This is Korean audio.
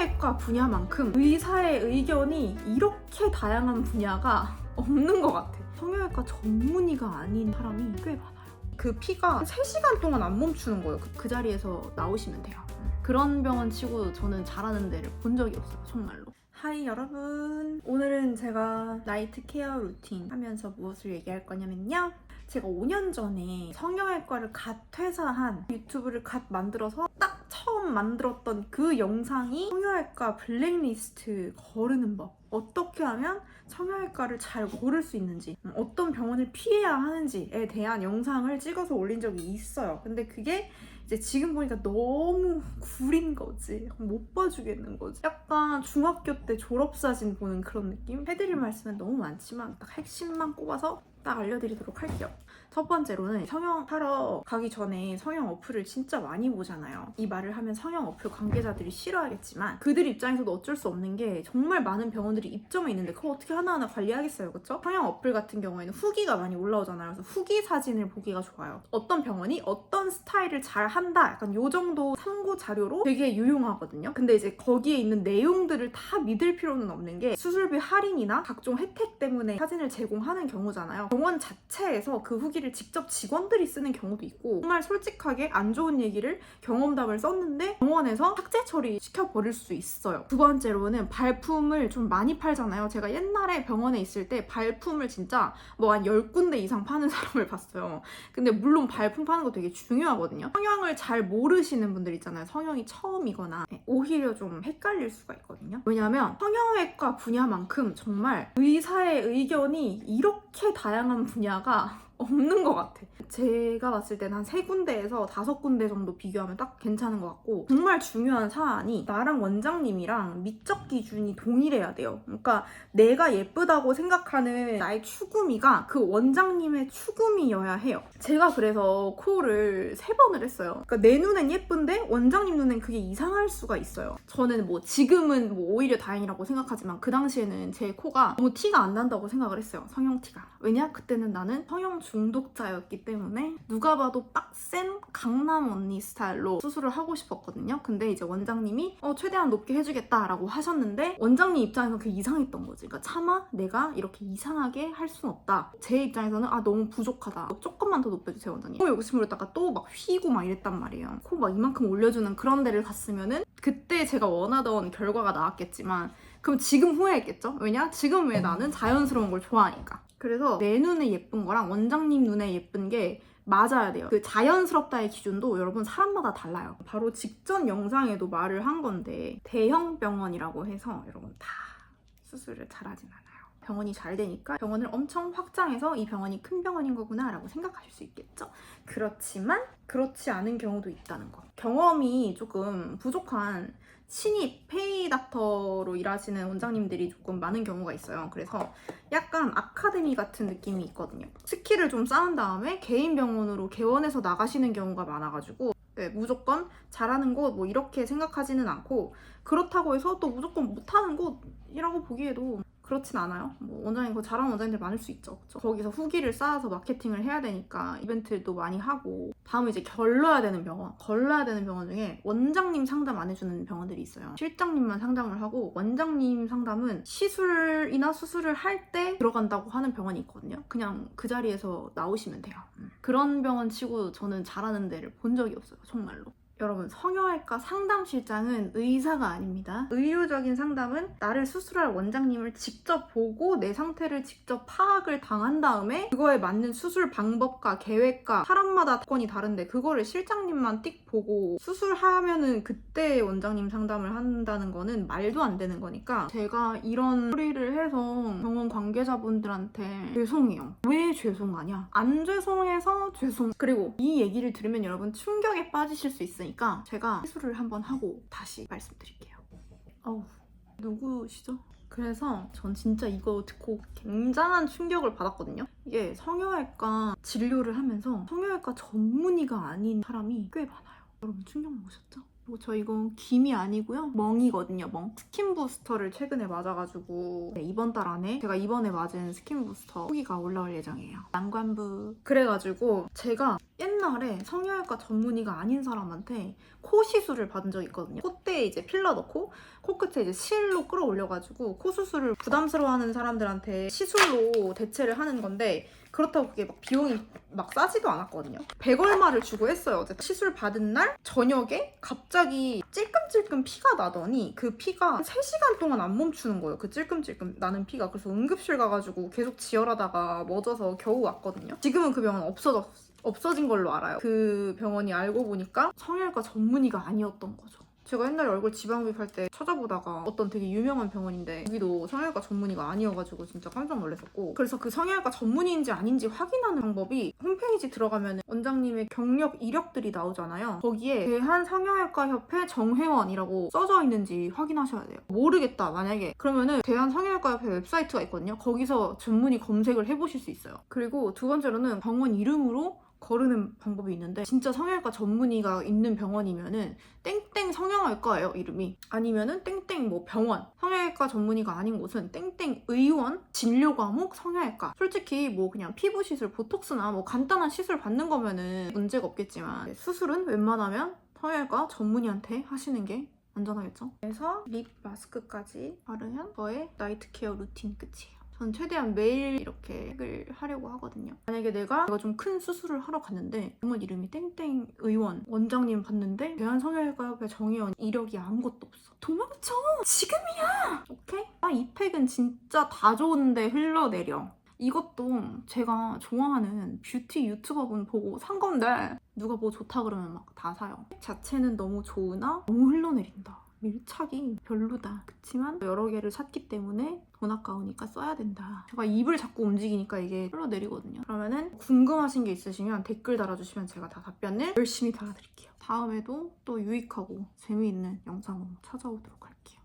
성형외과 분야만큼 의사의 의견이 이렇게 다양한 분야가 없는 것 같아. 성형외과 전문의가 아닌 사람이 꽤 많아요. 그 피가 3시간 동안 안 멈추는 거예요. 그, 그 자리에서 나오시면 돼요. 그런 병원 치고 저는 잘하는 데를 본 적이 없어요. 정말로. 하이 여러분. 오늘은 제가 나이트 케어 루틴 하면서 무엇을 얘기할 거냐면요. 제가 5년 전에 성형외과를 갓 퇴사한 유튜브를 갓 만들어서 딱 처음 만들었던 그 영상이 성형외과 블랙리스트 거르는 법. 어떻게 하면 성형외과를 잘 고를 수 있는지, 음, 어떤 병원을 피해야 하는지에 대한 영상을 찍어서 올린 적이 있어요. 근데 그게 이제 지금 보니까 너무 구린 거지. 못 봐주겠는 거지. 약간 중학교 때 졸업사진 보는 그런 느낌? 해드릴 말씀은 너무 많지만 딱 핵심만 꼽아서 딱 알려드리도록 할게요. 첫 번째로는 성형하러 가기 전에 성형 어플을 진짜 많이 보잖아요. 이 말을 하면 성형 어플 관계자들이 싫어하겠지만 그들 입장에서도 어쩔 수 없는 게 정말 많은 병원들이 입점해 있는데 그걸 어떻게 하나하나 관리하겠어요, 그렇죠? 성형 어플 같은 경우에는 후기가 많이 올라오잖아요. 그래서 후기 사진을 보기가 좋아요. 어떤 병원이 어떤 스타일을 잘 한다, 약간 요 정도 참고 자료로 되게 유용하거든요. 근데 이제 거기에 있는 내용들을 다 믿을 필요는 없는 게 수술비 할인이나 각종 혜택 때문에 사진을 제공하는 경우잖아요. 병원 자체에서 그 후기를 직접 직원들이 쓰는 경우도 있고 정말 솔직하게 안 좋은 얘기를 경험담을 썼는데 병원에서 삭제 처리 시켜버릴 수 있어요. 두 번째로는 발품을 좀 많이 팔잖아요. 제가 옛날에 병원에 있을 때 발품을 진짜 뭐 한 10군데 이상 파는 사람을 봤어요. 근데 물론 발품 파는 거 되게 중요하거든요. 성형을 잘 모르시는 분들 있잖아요. 성형이 처음이거나 네, 오히려 좀 헷갈릴 수가 있거든요. 왜냐하면 성형외과 분야만큼 정말 의사의 의견이 이렇게 다양 한 분야가 없는 것 같아. 제가 봤을 때는 한 세 군데에서 다섯 군데 정도 비교하면 딱 괜찮은 것 같고 정말 중요한 사안이 나랑 원장님이랑 미적 기준이 동일해야 돼요. 그러니까 내가 예쁘다고 생각하는 나의 추구미가 그 원장님의 추구미여야 해요. 제가 그래서 코를 세 번을 했어요. 그러니까 내 눈엔 예쁜데 원장님 눈엔 그게 이상할 수가 있어요. 저는 뭐 지금은 뭐 오히려 다행이라고 생각하지만 그 당시에는 제 코가 너무 티가 안 난다고 생각을 했어요. 성형 티가. 왜냐? 그때는 나는 성형 중독자였기 때문에 누가 봐도 빡센 강남 언니 스타일로 수술을 하고 싶었거든요. 근데 이제 원장님이 어, 최대한 높게 해주겠다라고 하셨는데 원장님 입장에서 그게 이상했던 거지. 그러니까 차마 내가 이렇게 이상하게 할 순 없다. 제 입장에서는 아 너무 부족하다. 조금만 더 높여주세요 원장님. 또 욕심을 냈다가 또 막 휘고 막 이랬단 말이에요. 코 막 이만큼 올려주는 그런 데를 갔으면은 그때 제가 원하던 결과가 나왔겠지만 그럼 지금 후회했겠죠? 왜냐? 지금 왜 나는 자연스러운 걸 좋아하니까. 그래서 내 눈에 예쁜 거랑 원장님 눈에 예쁜 게 맞아야 돼요. 그 자연스럽다의 기준도 여러분 사람마다 달라요. 바로 직전 영상에도 말을 한 건데 대형 병원이라고 해서 여러분 다 수술을 잘하진 않아요. 병원이 잘 되니까 병원을 엄청 확장해서 이 병원이 큰 병원인 거구나 라고 생각하실 수 있겠죠. 그렇지만 그렇지 않은 경우도 있다는 거. 경험이 조금 부족한 신입 페이 닥터로 일하시는 원장님들이 조금 많은 경우가 있어요. 그래서 약간 아카데미 같은 느낌이 있거든요. 스킬을 좀 쌓은 다음에 개인 병원으로 개원해서 나가시는 경우가 많아가지고 네, 무조건 잘하는 곳뭐 이렇게 생각하지는 않고 그렇다고 해서 또 무조건 못하는 곳이라고 보기에도 그렇진 않아요. 뭐 원장님 그 잘하는 원장님들 많을 수 있죠. 그쵸? 거기서 후기를 쌓아서 마케팅을 해야 되니까 이벤트도 많이 하고 다음에 이제 걸러야 되는 병원, 걸러야 되는 병원 중에 원장님 상담 안 해주는 병원들이 있어요. 실장님만 상담을 하고 원장님 상담은 시술이나 수술을 할 때 들어간다고 하는 병원이 있거든요. 그냥 그 자리에서 나오시면 돼요. 음. 그런 병원 치고 저는 잘하는 데를 본 적이 없어요. 정말로. 여러분 성형외과 상담실장은 의사가 아닙니다. 의료적인 상담은 나를 수술할 원장님을 직접 보고 내 상태를 직접 파악을 당한 다음에 그거에 맞는 수술 방법과 계획과 사람마다 건이 다른데 그거를 실장님만 띡 보고 수술하면은 그때 원장님 상담을 한다는 거는 말도 안 되는 거니까 제가 이런 소리를 해서 병원 관계자분들한테 죄송해요. 왜 죄송하냐? 안 죄송해서 죄송. 그리고 이 얘기를 들으면 여러분 충격에 빠지실 수 있 으니까 제가 시술을 한번 하고 다시 말씀드릴게요. 어우, 누구시죠? 그래서 전 진짜 이거 듣고 굉장한 충격을 받았거든요. 이게 성형외과 진료를 하면서 성형외과 전문의가 아닌 사람이 꽤 많아요. 여러분 충격 먹으셨죠? 그리고 저 이거 김이 아니고요. 멍이거든요, 멍. 스킨 부스터를 최근에 맞아가지고 네, 이번 달 안에 제가 이번에 맞은 스킨 부스터 후기가 올라올 예정이에요. 난관부. 그래가지고 제가 옛날에 성형외과 전문의가 아닌 사람한테 코 시술을 받은 적이 있거든요. 콧대에 이제 필러 넣고 코끝에 이제 실로 끌어올려가지고 코 수술을 부담스러워하는 사람들한테 시술로 대체를 하는 건데 그렇다고 그게 막 비용이 막 싸지도 않았거든요. 100 얼마를 주고 했어요. 어제 시술 받은 날 저녁에 갑자기 찔끔찔끔 피가 나더니 그 피가 한 3시간 동안 안 멈추는 거예요. 그 찔끔찔끔 나는 피가. 그래서 응급실 가가지고 계속 지혈하다가 멎어서 겨우 왔거든요. 지금은 그 병원 없어졌, 없어진 걸로 알아요. 그 병원이 알고 보니까 성형외과 전문의가 아니었던 거죠. 제가 옛날에 얼굴 지방 흡입할 때 찾아보다가 어떤 되게 유명한 병원인데 여기도 성형외과 전문의가 아니어가지고 진짜 깜짝 놀랐었고 그래서 그 성형외과 전문의인지 아닌지 확인하는 방법이 홈페이지 들어가면 원장님의 경력 이력들이 나오잖아요. 거기에 대한 성형외과협회 정회원이라고 써져 있는지 확인하셔야 돼요. 모르겠다 만약에. 그러면은 대한 성형외과협회 웹사이트가 있거든요. 거기서 전문의 검색을 해보실 수 있어요. 그리고 두 번째로는 병원 이름으로 거르는 방법이 있는데 진짜 성형외과 전문의가 있는 병원이면은 땡땡 성형외과예요 이름이. 아니면은 땡땡 뭐 병원. 성형외과 전문의가 아닌 곳은 땡땡 의원 진료 과목 성형외과. 솔직히 뭐 그냥 피부 시술 보톡스나 뭐 간단한 시술 받는 거면은 문제가 없겠지만 수술은 웬만하면 성형외과 전문의한테 하시는 게 안전하겠죠? 그래서 립 마스크까지 바르면 저의 나이트 케어 루틴 끝이에요 전 최대한 매일 이렇게 을 하려고 하거든요. 만약에 내가 내가 좀 큰 수술을 하러 갔는데 병원 이름이 땡땡 의원 원장님 봤는데 대한성형외과협회 정의원 이력이 아무것도 없어. 도망쳐! 지금이야! 오케이? 아, 이 팩은 진짜 다 좋은데 흘러내려. 이것도 제가 좋아하는 뷰티 유튜버분 보고 산 건데 누가 뭐 좋다 그러면 막 다 사요. 팩 자체는 너무 좋으나 너무 흘러내린다. 밀착이 별로다. 그치만 여러 개를 샀기 때문에 돈 아까우니까 써야 된다. 제가 입을 자꾸 움직이니까 이게 흘러내리거든요. 그러면은 궁금하신 게 있으시면 댓글 달아주시면 제가 다 답변을 열심히 달아드릴게요. 다음에도 또 유익하고 재미있는 영상으로 찾아오도록 할게요.